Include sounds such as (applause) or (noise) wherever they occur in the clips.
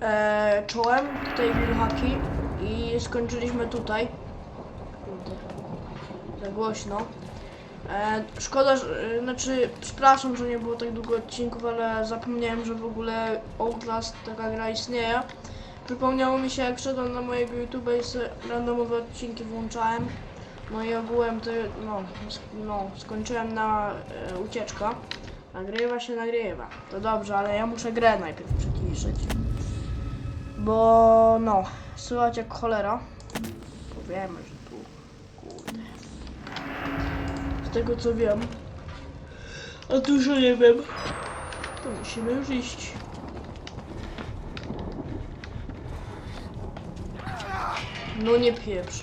e, czołem, tutaj wilhaki i skończyliśmy tutaj. Za głośno. E, szkoda, że, znaczy, przepraszam, że nie było tak długo odcinków, ale zapomniałem, że w ogóle Outlast taka gra istnieje. Przypomniało mi się, jak szedłem na mojego YouTube'a i sobie randomowe odcinki włączałem. No i ogółem to, no, no skończyłem na e, ucieczka. Nagrywa się, nagrywa. To dobrze, ale ja muszę grę najpierw przyciszyć. Bo, no, słychać jak cholera. Powiemy, że tu, kurde. Z tego co wiem. A dużo nie wiem. To musimy już iść. No nie pieprz.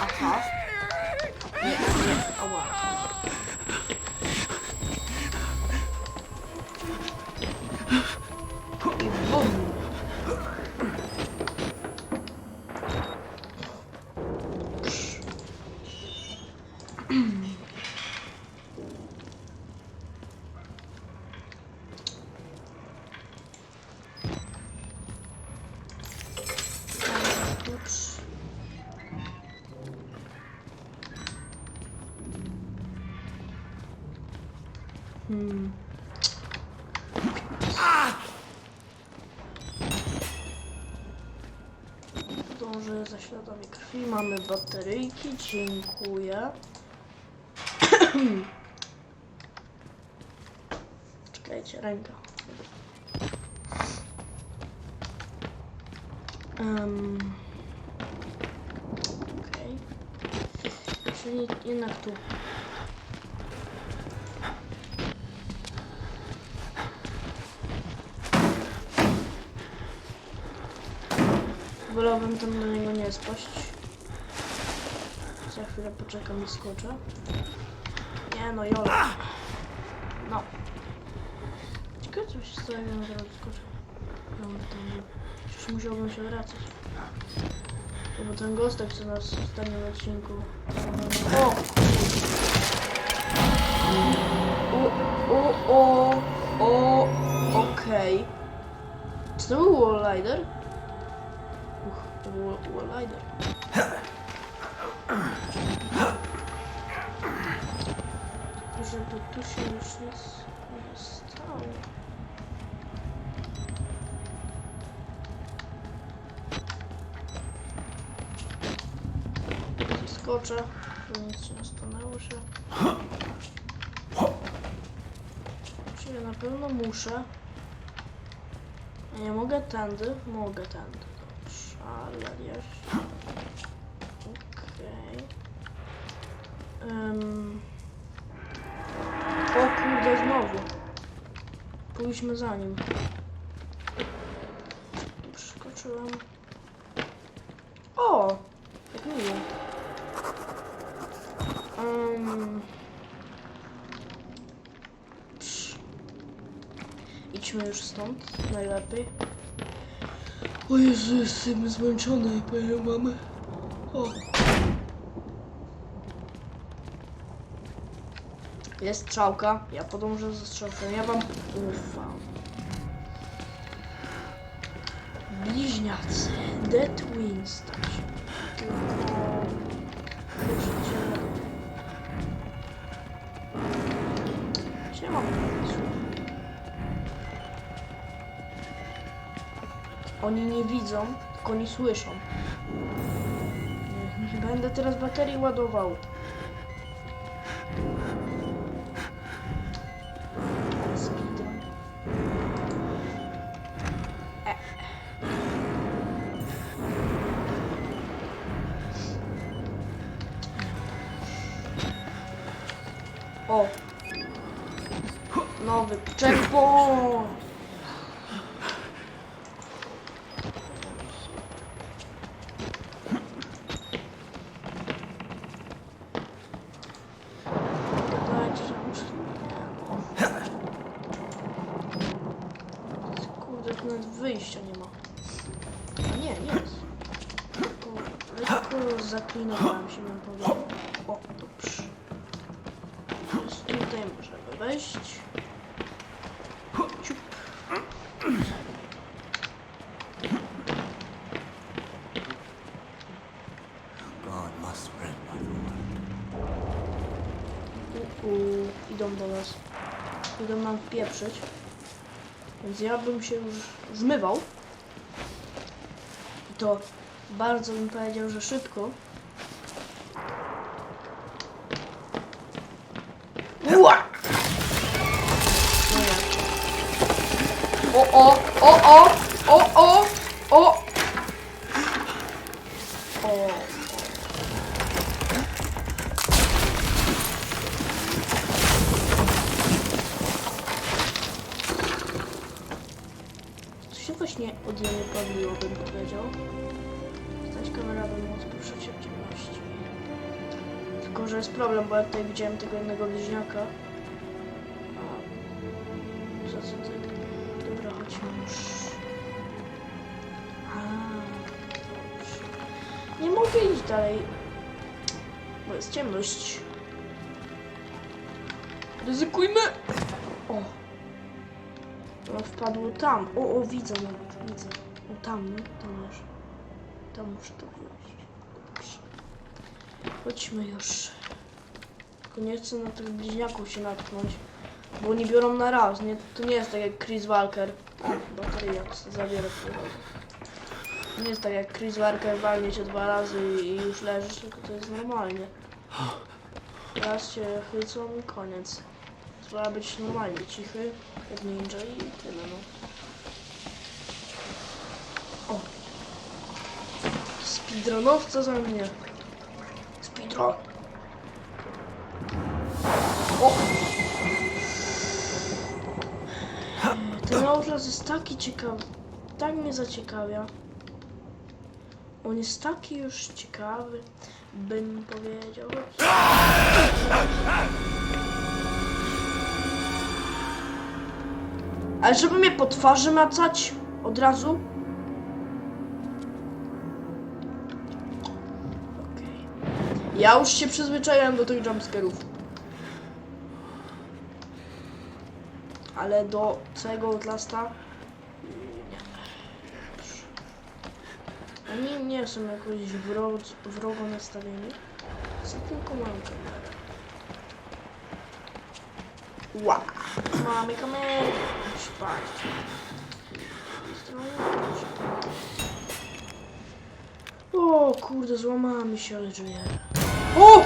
Aha. Nie, nie, ała. Hmm. Dążę za śladami krwi. Mamy bateryjki. Dziękuję. (clears throat) Czekajcie, ręka. Um. Okej. Czyli jednak tu. Wolałbym tam do niego nie spaść. Za chwilę poczekam i skoczę. Nie no, Jola. No. Ciekawe co się stanie, jak teraz skoczę. No, tam, przecież musiałbym się wracać. No bo ten gostek, co nas w ostatnim odcinku... O! O, o, o, o, okej. Czy to był Wallrider? Uch, był Wallrider. Żeby tu się już nic nie stało. Skoczę, nic się nie stanęło się. Czy na pewno muszę? Nie mogę tędy? Mogę tędy. Ale jeszcze... Okej. Em. O kurde, znowu. Pójdźmy za nim. Przeskoczyłem. O! Jak miło. Um. Idźmy już stąd, najlepiej. O Jezu, jestem zmęczony, panią mamę. O. Jest strzałka, ja podążę ze strzałką, ja wam ufam. Bliźniacy, The Twins, tak się. Oni nie widzą, tylko oni słyszą. Będę teraz baterii ładował. E. O! Nowy checkpoint! wejść. Ciup. U, idą do nas. Idę nam pieprzyć. Więc ja bym się już zmywał. I to bardzo bym powiedział, że szybko, nie paliło, bym powiedział. Stać kamera by móc poruszać w ciemności. Tylko, że jest problem, bo ja tutaj widziałem tego jednego bliźniaka. A... Co, co ty? Dobra, chodźmy już. Dobrze. Nie mogę iść dalej, bo jest ciemność. Ryzykujmy! No wpadło tam. O, o, widzę nawet, widzę. O, tam, nie? Tam już. Tam muszę to. Dobrze. Chodźmy już. Tylko nie chcę na tych bliźniaków się natknąć. Bo oni biorą na raz, nie? To nie jest tak jak Chris Walker. O, bateria zabiera przyrodę. Nie jest tak jak Chris Walker walnie cię dwa razy i już leżysz, tylko to jest normalnie. Raz cię chwycą i koniec. Trzeba być normalnie cichy, jak ninja i tyle no. O! Speedrunowca za mnie. Speedrun. O! Ten obraz jest taki ciekawy. Tak mnie zaciekawia. On jest taki już ciekawy, bym powiedział. Ale żeby mnie po twarzy macać od razu? Okej. Ja już się przyzwyczaiłem do tych jumpscarów. Ale do całego Outlasta. Oni nie są jakoś wrogo, wrogo nastawieni. Są tylko mam kamerę. Ła! Mamy kamerę. O kurde, złamała mi się, ale żyję. O! O!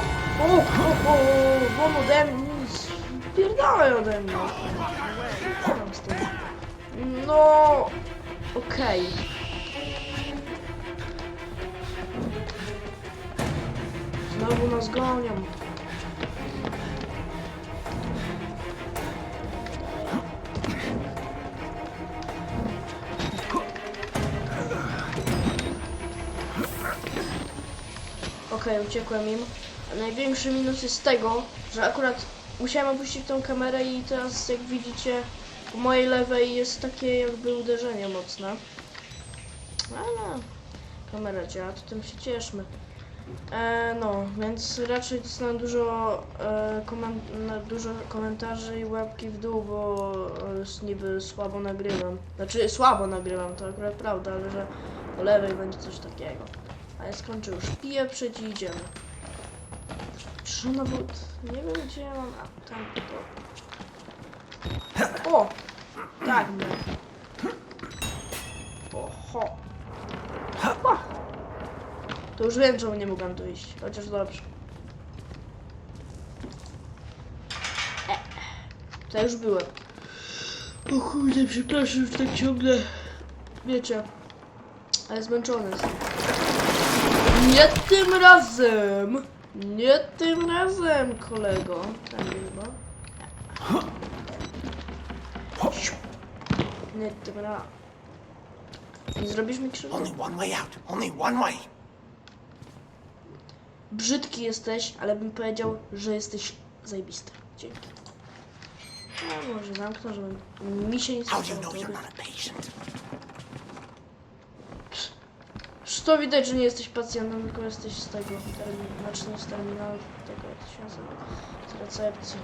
O! O! won ode mnie! Spierdalaj ode mnie! No... Okej. Znowu nas gonią. Okej, uciekłem im. Największy minus jest tego, że akurat musiałem opuścić tą kamerę i teraz jak widzicie po mojej lewej jest takie jakby uderzenie mocne. Ale kamera działa, to tym się cieszmy. E, no, więc raczej dostanę dużo, e, komen- na- dużo komentarzy i łapki w dół, bo e, niby słabo nagrywam. Znaczy słabo nagrywam, to akurat prawda, ale że po lewej będzie coś takiego. A ja skończę już pieprzyć i idziemy. Nawet... Nie wiem gdzie ja mam... A, tam to. O! Tak, no. Oho. O. To już wiem, czemu nie mogłam tu iść. Chociaż dobrze. E. To już byłem. O kurde, przepraszam, że tak ciągle... Wiecie. Ale zmęczony jestem. Nie tym razem! Nie tym razem, kolego. Tam chyba. Nie tym razem. Nie zrobisz mi krzywdy? Only one way out. Only one way. Brzydki jesteś, ale bym powiedział, że jesteś zajebisty. Dzięki. No może zamknę, żeby mi się nic How nie do you know you're not a patient? To widać, że nie jesteś pacjentem, tylko jesteś z tego, znaczy nie z terminalu, tego, jak się nazywa, z recepcji.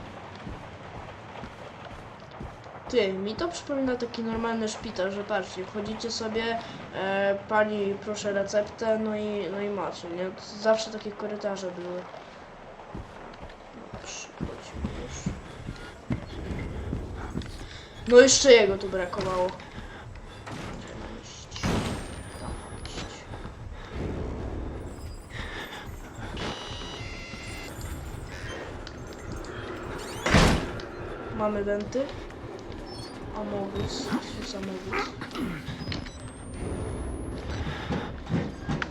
Ty, mi to przypomina taki normalny szpital, że patrzcie, wchodzicie sobie, e, pani proszę receptę, no i, no i macie, nie? Zawsze takie korytarze były. No jeszcze jego tu brakowało. Mamy wenty. Amogus. Amogus.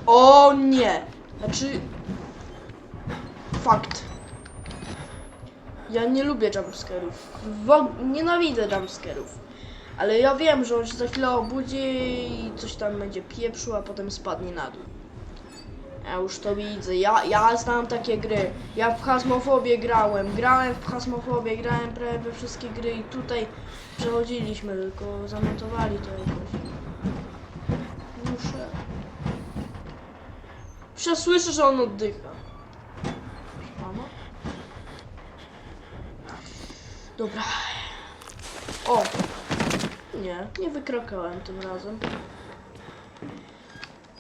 O nie! Znaczy... Fakt. Ja nie lubię jumpscarów. Nienawidzę jumpscarów. Ale ja wiem, że on się za chwilę obudzi i coś tam będzie pieprzył, a potem spadnie na dół. Ja już to widzę. Ja, ja znam takie gry. Ja w Hasmofobię grałem. Grałem w Hasmofobię, grałem prawie we wszystkie gry i tutaj przechodziliśmy, tylko zamontowali to jakoś. Muszę. Przecież słyszę, że on oddycha. Mama? Dobra. O! Nie, nie wykrakałem tym razem.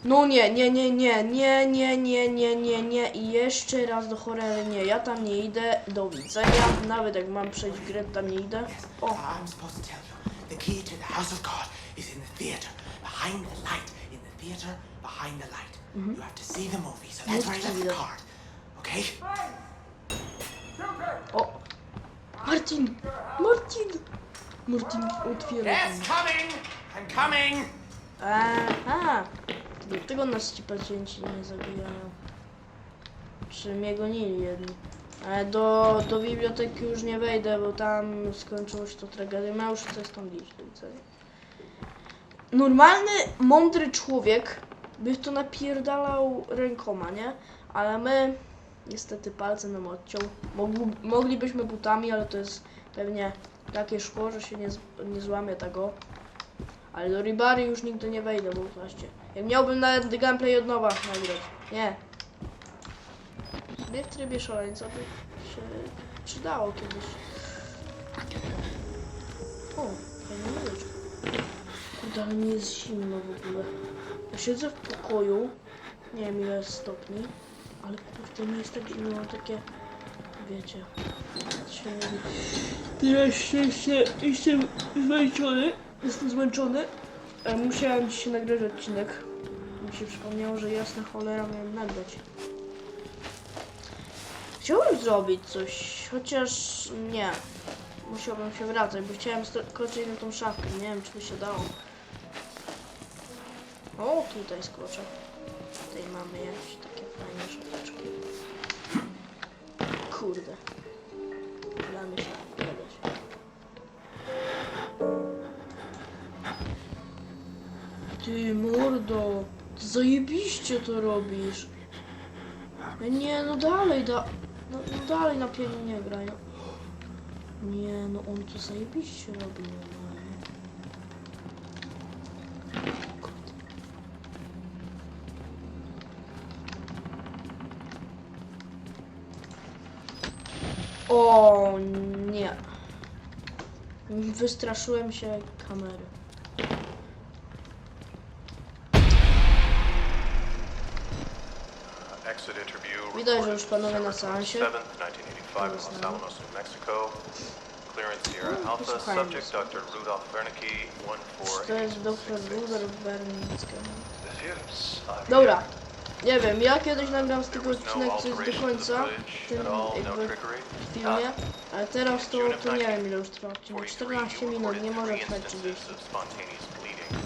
No nie, nie, nie, nie, nie, nie, nie, nie, nie, nie i jeszcze raz do cholery nie, ja tam nie idę, do widzenia, nawet jak mam przejść grę, tam nie idę. O, I'm supposed to tell you. The key to the house of God is in the theater, behind the light. In the theater, behind the light. You have to see the movie, so that's where I left the Movie. card. Okay? o. Martin! Martin! Martin, otwiera Yes, coming! I'm coming! Aha! Dlatego nas ci pacjenci nie zabijają. Czy mnie gonili jedni. Ale do, do biblioteki już nie wejdę, bo tam skończyło się to tragedią. Ja już chcę stąd iść. Normalny, mądry człowiek by to napierdalał rękoma, nie? Ale my niestety palce nam odciął. Mogli, moglibyśmy butami, ale to jest pewnie takie szkło, że się nie, nie złamie tego. Ale do Ribary już nigdy nie wejdę, bo właśnie. Jak miałbym nawet gameplay od nowa nagrać. Nie. Sobie w trybie szaleńca by się przydało kiedyś. O, fajna muzyczka. Kurde, ale mi jest zimno w ogóle. Ja siedzę w pokoju, nie wiem ile jest stopni, ale kurde mi jest tak zimno, takie, wiecie, się mówi. Jeszcze, jeszcze, jestem zmęczony, jestem zmęczony. E, Musiałem dzisiaj nagrać odcinek. Mi się przypomniało, że jasna cholera miałem nagrać. Chciałbym zrobić coś, chociaż nie. Musiałbym się wracać, bo chciałem skoczyć na tą szafkę. Nie wiem, czy by się dało. O, tutaj skoczę. Tutaj mamy jakieś takie fajne szafeczki. Kurde. Damy się Ty mordo, ty zajebiście to robisz. No Nie, no dalej, da, no, no dalej na pianinie nie graj. No. Nie, no on to zajebiście robi. Kurde. O nie. Wystraszyłem się kamery. I dojrzę już panowie na seansie. To jest doktor Ruder Bernicka. Dobra. Nie wiem, ja kiedyś nagram z tego odcinek, co jest do końca w tym jakby filmie, ale teraz to, to nie wiem ile już trwa odcinek, 14 minut, nie może trwać 30.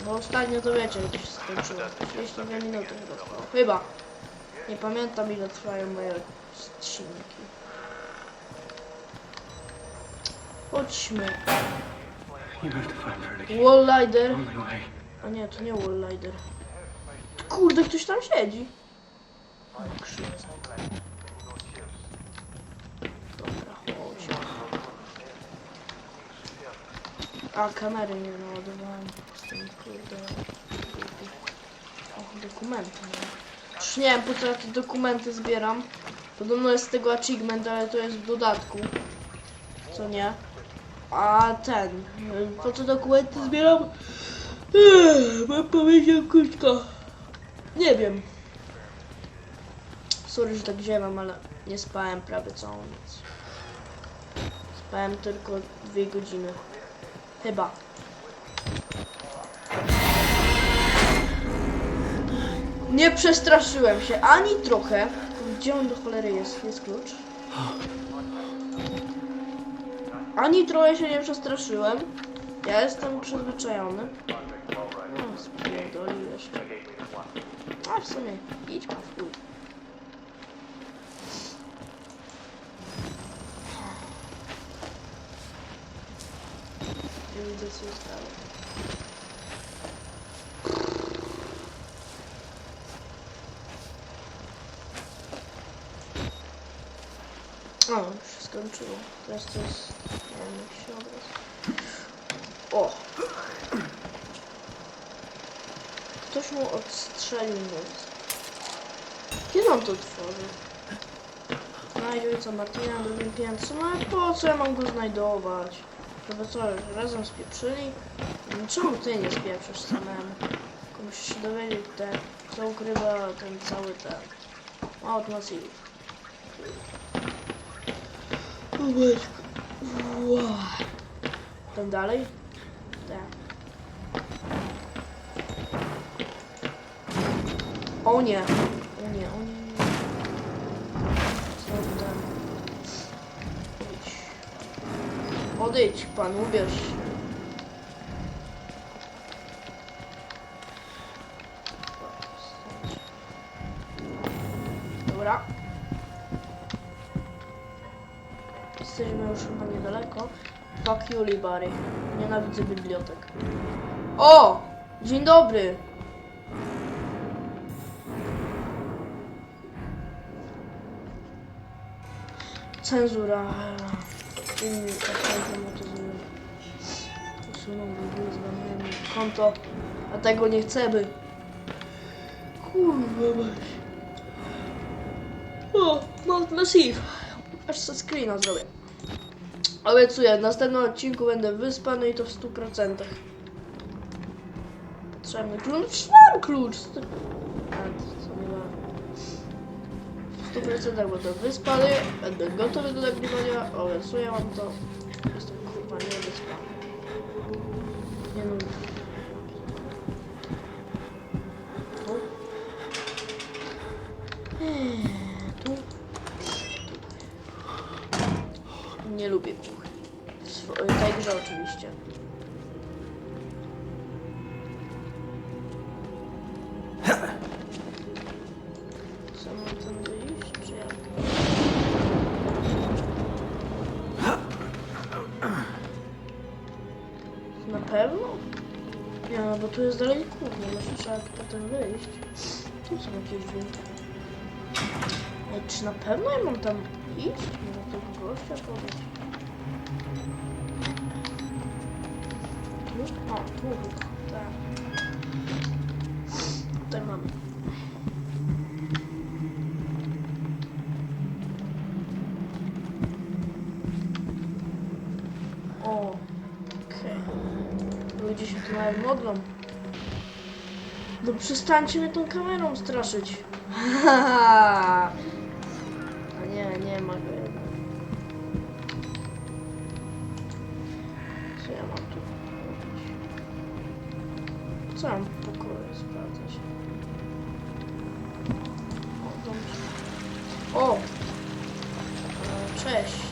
Bo ostatnio to wiecie, jak to się skończyło, 22 minuty chyba. Chyba. Nie pamiętam ile trwają moje odcinki. Chodźmy. Wallrider. A nie, to nie Wallrider. Kurde, ktoś tam siedzi. Dobra, chodź. A, kamery nie naładowałem. Z tym, kurde. głupi. O, dokumenty mam. Już nie wiem, po co ja te dokumenty zbieram. Podobno jest z tego achievement, ale to jest w dodatku. Co nie? A ten, po co dokumenty zbieram? Mam powiedział krótko. Nie wiem. Sorry, że tak ziewam, ale nie spałem prawie całą noc. Spałem tylko dwie godziny. Chyba. Nie przestraszyłem się ani trochę. Gdzie on do cholery jest? Jest klucz. Ani trochę się nie przestraszyłem. Ja jestem przyzwyczajony. No, jeszcze. A w sumie, idź ma w chuj. Nie widzę co jest dalej. O, skończyło. Teraz jest... Nie wiem, jakiś obraz. O! Ktoś mu odstrzelił mózg. Kiedy on to tworzy? Znajdzie ojca Martina na drugim piętrze. No ale po co ja mam go znajdować? Żeby co, razem spieprzyli? No, Czemu ty nie spieprzysz samemu? Tylko musisz się dowiedzieć, te, kto ukrywa ten cały ten... Out Massive. Wow. Tam dalej? Tak. O nie. O nie, o nie. Ten. Odejdź. Odejdź, pan, ubierz się. Fuck you, Libary. Nienawidzę bibliotek. O! Dzień dobry! Cenzura. Inni automatyzują. Usuną wybory, zbanują konto. A tego nie chcemy. Kurwa mać. O, Mount Massive. Aż sobie screena zrobię. Obiecuję, w następnym odcinku będę wyspany i to w 100%. Potrzebny klucz? Mam klucz! A, co nie ma. W 100% będę wyspany, będę gotowy do nagrywania, obiecuję wam to. Jestem kurwa nie wyspany. Nie no. Tu są jakieś drzwi. Ej, czy na pewno ja mam tam iść? Do tego gościa powiedz. Tu? O, tu tak. Tutaj mamy. Przestańcie mnie tą kamerą straszyć. A (laughs) nie, nie ma go jednak. Co ja mam tu robić? Co mam w pokoju sprawdzać? O, dobrze. O! E, Cześć.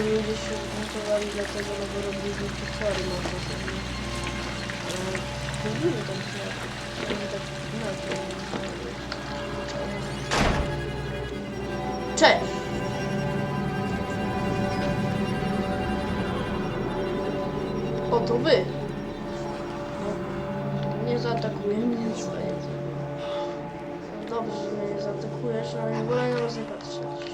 To ludzie się buntowali dlatego, no bo robili wielkie kwory można sobie. Ale lubiły tam kwiaty. Oni tak inaczej. Cześć! Oto wy! No, nie zaatakuje mnie swoje. No dobrze, że mnie nie zaatakujesz, ale wolę na was nie patrzeć.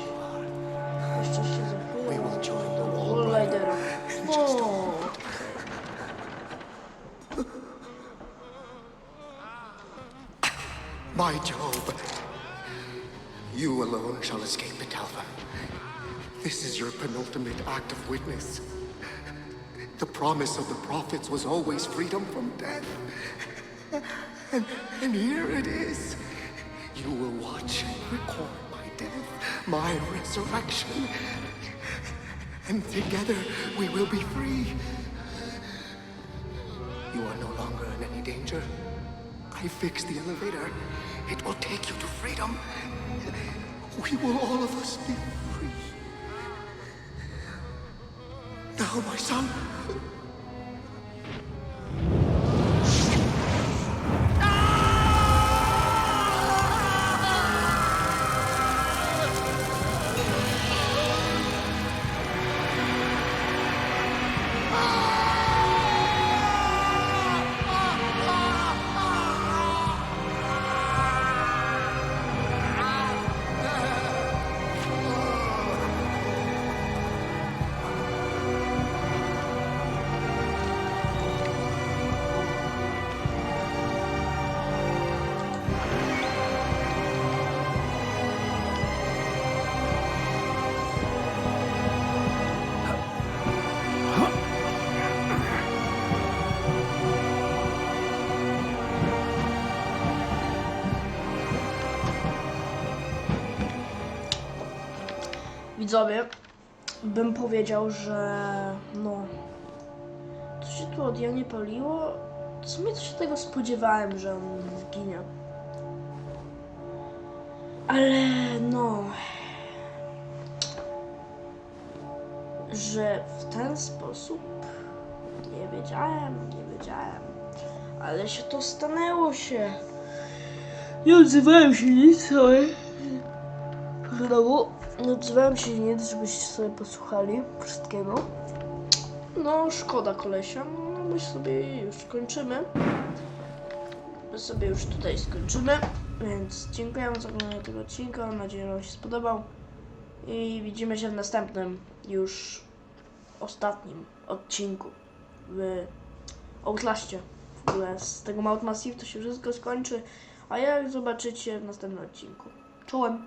My Job, you alone shall escape Alpha. This is your penultimate act of witness. The promise of the prophets was always freedom from death. And, and here it is. You will watch and record my death, my resurrection. And together we will be free. You are no longer in any danger. I fixed the elevator. It will take you to freedom. We will all of us be free. Now, my son. Widzowie, bym powiedział, że no. To się tu od nie paliło. W sumie to się tego spodziewałem, że on zginie. Ale no. Że w ten sposób nie wiedziałem, nie wiedziałem. Ale się to stanęło się. Nie odzywałem się nic, ale Znowu odzywałem się nic, żebyście sobie posłuchali wszystkiego. No, szkoda kolesia. No, my sobie już kończymy. My sobie już tutaj skończymy. Więc dziękuję za oglądanie tego odcinka. Mam nadzieję, że Wam się spodobał. I widzimy się w następnym, już ostatnim odcinku w Outlaście. W ogóle z tego Mount Massive to się wszystko skończy. A jak zobaczycie w następnym odcinku. Czołem!